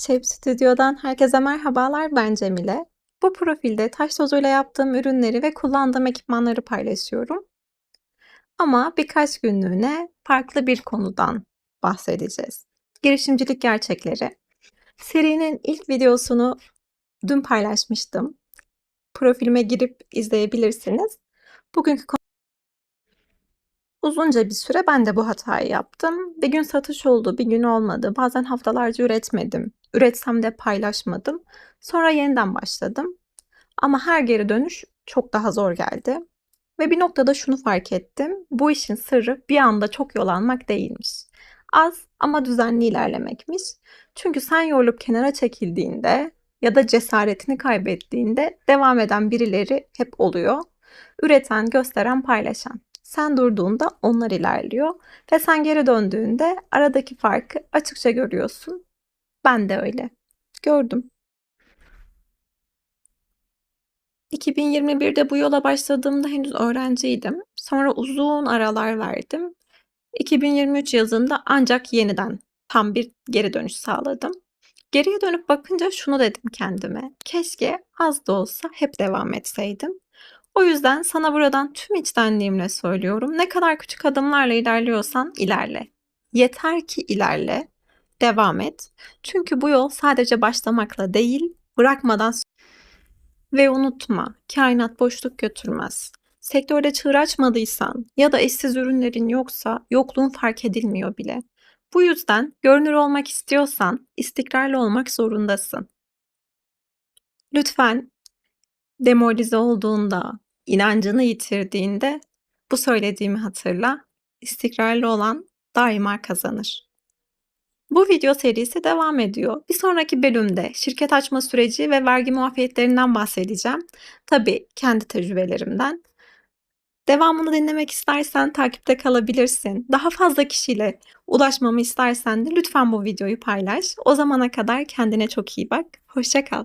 Shape Stüdyo'dan herkese merhabalar. Ben Cemile. Bu profilde taş tozuyla yaptığım ürünleri ve kullandığım ekipmanları paylaşıyorum. Ama birkaç günlüğüne farklı bir konudan bahsedeceğiz. Girişimcilik gerçekleri. Serinin ilk videosunu dün paylaşmıştım. Profilime girip izleyebilirsiniz. Bugünkü konu Uzunca bir süre ben de bu hatayı yaptım. Bir gün satış oldu, bir gün olmadı. Bazen haftalarca üretmedim. Üretsem de paylaşmadım. Sonra yeniden başladım. Ama her geri dönüş çok daha zor geldi. Ve bir noktada şunu fark ettim. Bu işin sırrı bir anda çok yol almak değilmiş. Az ama düzenli ilerlemekmiş. Çünkü sen yorulup kenara çekildiğinde ya da cesaretini kaybettiğinde devam eden birileri hep oluyor. Üreten, gösteren, paylaşan. Sen durduğunda onlar ilerliyor ve sen geri döndüğünde aradaki farkı açıkça görüyorsun. Ben de öyle. Gördüm. 2021'de bu yola başladığımda henüz öğrenciydim. Sonra uzun aralar verdim. 2023 yazında ancak yeniden tam bir geri dönüş sağladım. Geriye dönüp bakınca şunu dedim kendime. Keşke az da olsa hep devam etseydim. O yüzden sana buradan tüm içtenliğimle söylüyorum. Ne kadar küçük adımlarla ilerliyorsan ilerle. Yeter ki ilerle. Devam et. Çünkü bu yol sadece başlamakla değil, bırakmadan ve unutma, kainat boşluk götürmez. Sektörde çığır açmadıysan ya da eşsiz ürünlerin yoksa yokluğun fark edilmiyor bile. Bu yüzden görünür olmak istiyorsan istikrarlı olmak zorundasın. Lütfen demoralize olduğunda, inancını yitirdiğinde bu söylediğimi hatırla. İstikrarlı olan daima kazanır. Bu video serisi devam ediyor. Bir sonraki bölümde şirket açma süreci ve vergi muafiyetlerinden bahsedeceğim. Tabii kendi tecrübelerimden. Devamını dinlemek istersen takipte kalabilirsin. Daha fazla kişiyle ulaşmamı istersen de lütfen bu videoyu paylaş. O zamana kadar kendine çok iyi bak. Hoşça kal.